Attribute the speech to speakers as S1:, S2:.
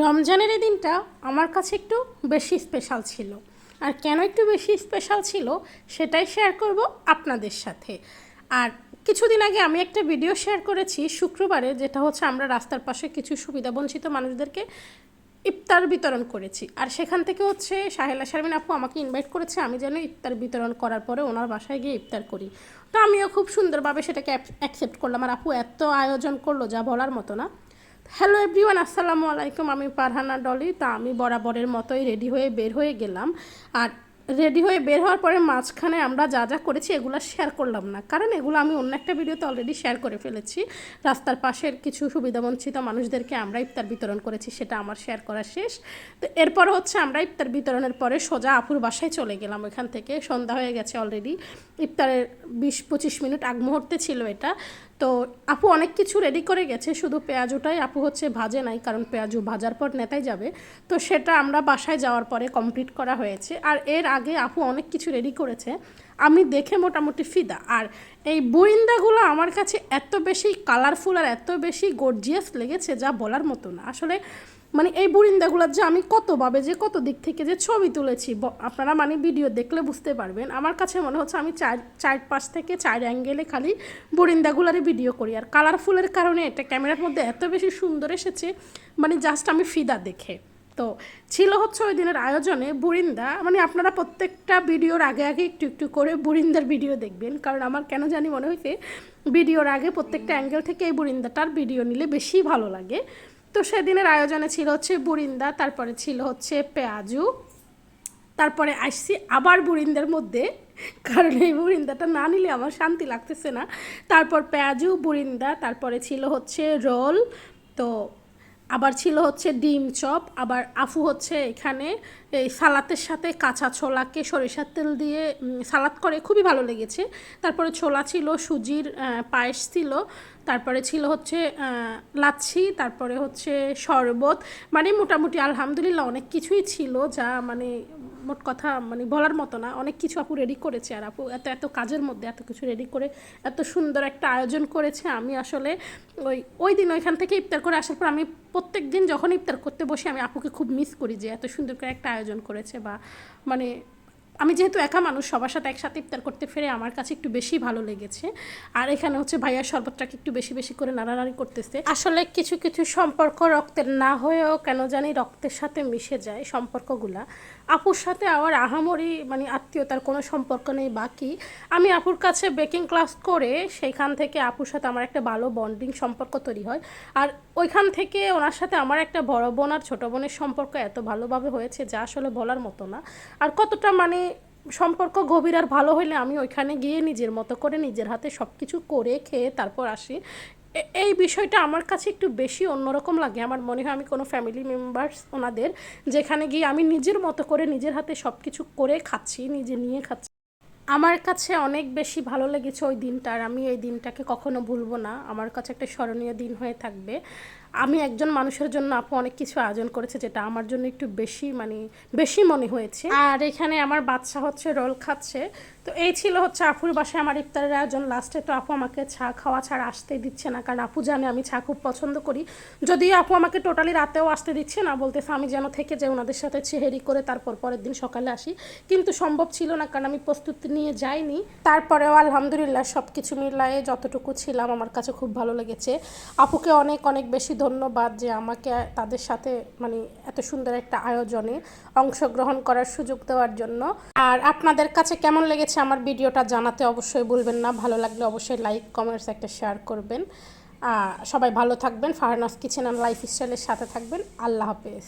S1: রমজানের এই দিনটা আমার কাছে একটু বেশি স্পেশাল ছিল। আর কেন একটু বেশি স্পেশাল ছিল সেটাই শেয়ার করব আপনাদের সাথে। আর কিছুদিন আগে আমি একটা ভিডিও শেয়ার করেছি শুক্রবারে, যেটা হচ্ছে আমরা রাস্তার পাশে কিছু সুবিধাবঞ্চিত মানুষদেরকে ইফতার বিতরণ করেছি। আর সেখান থেকে হচ্ছে সাহেলা শারমিন আপু আমাকে ইনভাইট করেছে, আমি যেন ইফতার বিতরণ করার পরে ওনার বাসায় গিয়ে ইফতার করি। তো আমিও খুব সুন্দরভাবে সেটাকে অ্যাকসেপ্ট করলাম। আর আপু এত আয়োজন করল যা বলার মতো না। হ্যালো এভরিওয়ান আসসালামু আলাইকুম আমি পারহানা ডলি। তা আমি বরাবরের মতোই রেডি হয়ে বের হয়ে গেলাম। আর রেডি হয়ে বের হওয়ার পরে মাঝখানে আমরা যা যা করেছি এগুলো শেয়ার করলাম না। কারণ এগুলো আমি অন্য একটা ভিডিওতে অলরেডি শেয়ার করে ফেলেছি। রাস্তার পাশের কিছু সুবিধাবঞ্চিত মানুষদেরকে আমরা ইফতার বিতরণ করেছি, সেটা আমার শেয়ার করা শেষ। তো এরপর হচ্ছে আমরা ইফতার বিতরণের পরে সোজা আপুর বাসায় চলে গেলাম। ওইখান থেকে সন্ধ্যা হয়ে গেছে অলরেডি ইফতারের বিশ পঁচিশ মিনিট আগ মুহূর্তে ছিল এটা। তো আপু অনেক কিছু রেডি করে গেছে, শুধু পেঁয়াজুটাই আপু হচ্ছে ভাজে নাই, কারণ পেঁয়াজু ভাজার পর নেতাই যাবে। তো সেটা আমরা বাসায় যাওয়ার পরে কমপ্লিট করা হয়েছে। আর এর আগে আপু অনেক কিছু রেডি করেছে। আমি দেখে মোটামুটি ফিদা। আর এই বইন্দাগুলো আমার কাছে এত বেশি কালারফুল আর এত বেশি গর্জিয়াস লেগেছে যা বলার মতো না। আসলে মানে এই বুরিন্দাগুলোর যে আমি কতভাবে যে কত দিক থেকে যে ছবি তুলেছি আপনারা মানে ভিডিও দেখলে বুঝতে পারবেন। আমার কাছে মনে হচ্ছে আমি চার চার পাশ থেকে চার অ্যাঙ্গেলে খালি বুরিন্দাগুলারই ভিডিও করি। আর কালারফুলের কারণে এটা ক্যামেরার মধ্যে এত বেশি সুন্দর এসেছে মানে জাস্ট আমি ফিদা দেখে। তো ছিল হচ্ছে ওই দিনের আয়োজনে বুরিন্দা মানে আপনারা প্রত্যেকটা ভিডিওর আগে আগে একটু একটু করে বুরিন্দার ভিডিও দেখবেন। কারণ আমার কেন জানি মনে হয়েছে, ভিডিওর আগে প্রত্যেকটা অ্যাঙ্গেল থেকে এই বুরিন্দাটার ভিডিও নিলে বেশি ভালো লাগে। তো সেদিনের আয়োজনে ছিল হচ্ছে বুরিন্দা, তারপরে ছিল হচ্ছে পেঁয়াজু, তারপরে আসছি আবার বুরিন্দার মধ্যে, কারণ এই বুরিন্দাটা না নিলে আমার শান্তি লাগতেছে না। তারপর পেঁয়াজু, বুরিন্দা, তারপরে ছিল হচ্ছে রোল, তো আবার ছিল হচ্ছে ডিম চপ, আবার আফু হচ্ছে এখানে এই সালাতের সাথে কাঁচা ছোলাকে সরিষার তেল দিয়ে সালাদ করে, খুবই ভালো লেগেছে। তারপরে ছোলা ছিল, সুজির পায়েস ছিল, তারপরে ছিল হচ্ছে লাচ্ছি, তারপরে হচ্ছে শরবত। মানে মোটামুটি আলহামদুলিল্লাহ অনেক কিছুই ছিল যা মানে মোট কথা মানে বলার মতো না, অনেক কিছু আপু রেডি করেছে। আর আপু এত এত কাজের মধ্যে এত কিছু রেডি করে, এত সুন্দর একটা আয়োজন করেছে। আমি আসলে ওই ওই দিন ওইখান থেকে ইফতার করে আসার পর আমি প্রত্যেক দিন যখন ইফতার করতে বসি, আমি আপুকে খুব মিস করি যে এত সুন্দর করে একটা আয়োজন করেছে বা মানে আমি যেহেতু একা মানুষ, সবার সাথে একসাথে ইফতার করতে ফেরে আমার কাছে একটু বেশি ভালো লেগেছে। আর এখানে হচ্ছে ভাইয়ার শরবতটাকে একটু বেশি বেশি করে নাড়ানাড়ি করতেছে। আসলে কিছু কিছু সম্পর্ক রক্তের না হয়েও কেন জানি রক্তের সাথে মিশে যায় সম্পর্কগুলা। আপুর সাথে আমার আহামরি মানে আত্মীয়তার কোনো সম্পর্ক নেই বাকি। আমি আপুর কাছে বেকিং ক্লাস করে সেইখান থেকে আপুর সাথে আমার একটা ভালো বন্ডিং সম্পর্ক তৈরি হয়। আর ওইখান থেকে ওনার সাথে আমার একটা বড় বোন আর ছোটো বোনের সম্পর্ক এত ভালোভাবে হয়েছে যা আসলে বলার মতো না। আর কতটা মানে সম্পর্ক গভীর আর ভালো হইলে আমি ওইখানে গিয়ে নিজের মতো করে নিজের হাতে সব কিছু করে খেয়ে তারপর আসি। এই বিষয়টা আমার কাছে একটু বেশি অন্যরকম লাগে। আমার মনে হয় আমি কোনো ফ্যামিলি মেম্বার্স ওনাদের যেখানে গিয়ে আমি নিজের মতো করে নিজের হাতে সব কিছু করে খাচ্ছি, নিজে নিয়ে খাচ্ছি। আমার কাছে অনেক বেশি ভালো লেগেছে ওই দিনটা আর আমি এই দিনটাকে কখনো ভুলবো না। আমার কাছে একটা স্মরণীয় দিন হয়ে থাকবে। আমি একজন মানুষের জন্য আপু অনেক কিছু আয়োজন করেছে যেটা আমার জন্য একটু বেশি মানে বেশি মনে হয়েছে। আর এখানে আমার বাচ্চা হচ্ছে, রোল খাচ্ছে। তো এই ছিল হচ্ছে আপুর বাসায় আমার ইফতারের আয়োজন। লাস্টে তো আপু আমাকে চা খাওয়া ছাড়া আসতেই দিচ্ছে না, কারণ আপু জানে আমি চা খুব পছন্দ করি। যদিও আপু আমাকে টোটালি রাতেও আসতে দিচ্ছে না, বলতেছে আমি যেন থেকে যে ওনাদের সাথে চেহেরি করে তারপর পরের দিন সকালে আসি। কিন্তু সম্ভব ছিল না, কারণ আমি প্রস্তুতি নিয়ে যাইনি। তারপরেও আলহামদুলিল্লাহ সব কিছু মিলায়ে যতটুকু ছিলাম, আমার কাছে খুব ভালো লেগেছে। আপুকে অনেক অনেক বেশি ধন্যবাদ যে আমাকে তাদের সাথে মানে এত সুন্দর একটা আয়োজনে অংশগ্রহণ করার সুযোগ দেওয়ার জন্য। আর আপনাদের কাছে কেমন লেগেছে আমার ভিডিওটা জানাতে অবশ্যই বলবেন না। ভালো লাগলে অবশ্যই লাইক, কমেন্টস একটা শেয়ার করবেন। সবাই ভালো থাকবেন। ফারনাস কিচেন অ্যান্ড লাইফস্টাইলের সাথে থাকবেন। আল্লাহ হাফেজ।